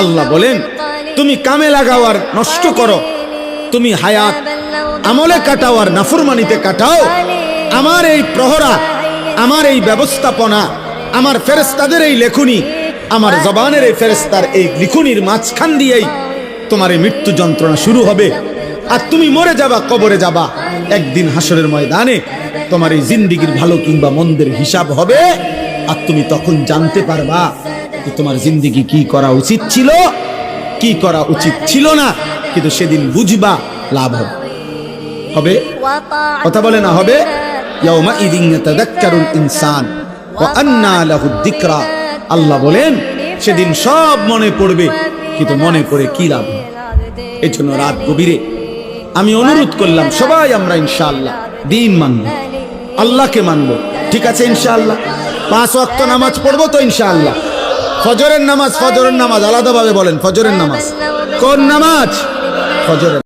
আল্লাহ বলেন, তুমি কামে লাগাও আর নষ্ট করো। তুমি হায়াত আমলে কাটাও আর নাফরমানিতে কাটাও। আমার এই প্রহরা, আমার এই ব্যবস্থাপনা, আমার ফেরেস্তাদের এই লেখুনি, আমার জবানের এই ফেরেস্তার এই লিখুনির মাঝখান দিয়েই তোমার এই মৃত্যু যন্ত্রণা শুরু হবে। আর তুমি মরে যাবা, কবরে যাবা। একদিন হাসরের ময়দানে তোমার এই জিন্দিগির ভালো কিংবা মন্দের হিসাব হবে। আর তুমি তখন জানতে পারবা যে তোমার জিন্দিগি কি করা উচিত ছিল? কি করা উচিত ছিল না? কিন্তু সেদিন বুঝবা লাভ হবে। হবে? কথা বলে না, হবে? ইনসান আল্লাহ বলেন, সেদিন সব মনে পড়বে, কিন্তু মনে করে কি লাভ? এই জন্য রাত গভীরে আমি অনুরোধ করলাম, সবাই আমরা ইনশাআল্লাহ দিন মানব, আল্লাহকে মানব। ঠিক আছে ইনশাআল্লাহ? পাঁচ ওয়াক্ত নামাজ পড়ব তো ইনশাআল্লাহ। ফজরের নামাজ ফজরের নামাজ আলাদাভাবে বলেন ফজরের নামাজ। কোন নামাজ? ফজরের।